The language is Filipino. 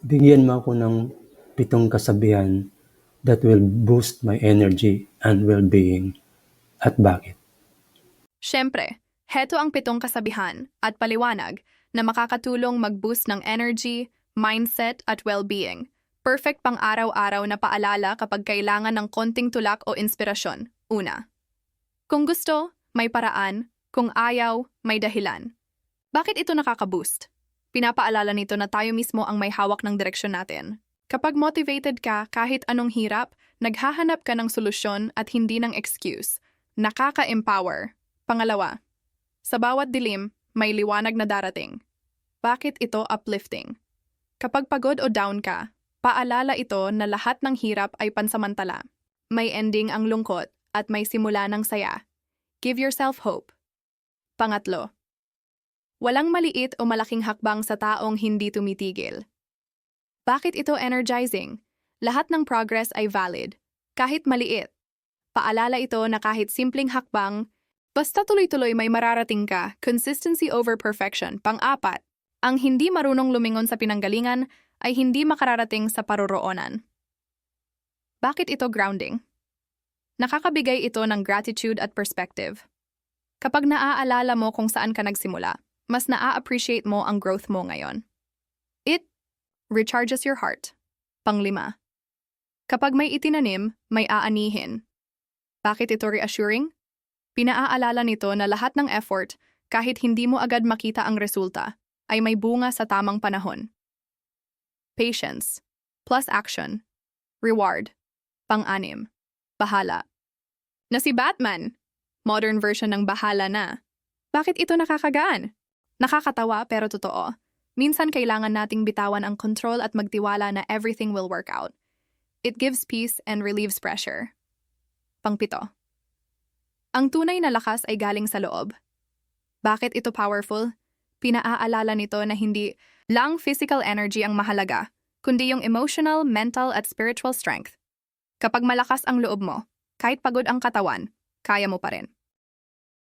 Bigyan mo ako ng pitong kasabihan that will boost my energy and well-being. At bakit? Siyempre, heto ang pitong kasabihan at paliwanag na makakatulong mag-boost ng energy, mindset at well-being. Perfect pang araw-araw na paalala kapag kailangan ng konting tulak o inspirasyon. Una, kung gusto, may paraan. Kung ayaw, may dahilan. Bakit ito nakaka-boost? Pinapaalala nito na tayo mismo ang may hawak ng direksyon natin. Kapag motivated ka kahit anong hirap, naghahanap ka ng solusyon at hindi ng excuse. Nakaka-empower. Pangalawa, sa bawat dilim, may liwanag na darating. Bakit ito uplifting? Kapag pagod o down ka, paalala ito na lahat ng hirap ay pansamantala. May ending ang lungkot at may simula ng saya. Give yourself hope. Pangatlo, walang maliit o malaking hakbang sa taong hindi tumitigil. Bakit ito energizing? Lahat ng progress ay valid, kahit maliit. Paalala ito na kahit simpleng hakbang, basta tuloy-tuloy may mararating ka, consistency over perfection. Pang-apat, ang hindi marunong lumingon sa pinanggalingan ay hindi makararating sa paroroonan. Bakit ito grounding? Nakakabigay ito ng gratitude at perspective. Kapag naaalala mo kung saan ka nagsimula, mas naa-appreciate mo ang growth mo ngayon. It recharges your heart. Panglima. Kapag may itinanim, may aanihin. Bakit ito reassuring? Pinaaalala nito na lahat ng effort, kahit hindi mo agad makita ang resulta, ay may bunga sa tamang panahon. Patience, plus action, reward, pang-anim, bahala. Na si Batman, modern version ng bahala na. Bakit ito nakakagaan? Nakakatawa pero totoo. Minsan kailangan nating bitawan ang control at magtiwala na everything will work out. It gives peace and relieves pressure. Pangpito. Ang tunay na lakas ay galing sa loob. Bakit ito powerful? Pinaaalala nito na hindi lang physical energy ang mahalaga, kundi yung emotional, mental at spiritual strength. Kapag malakas ang loob mo, kahit pagod ang katawan, kaya mo pa rin.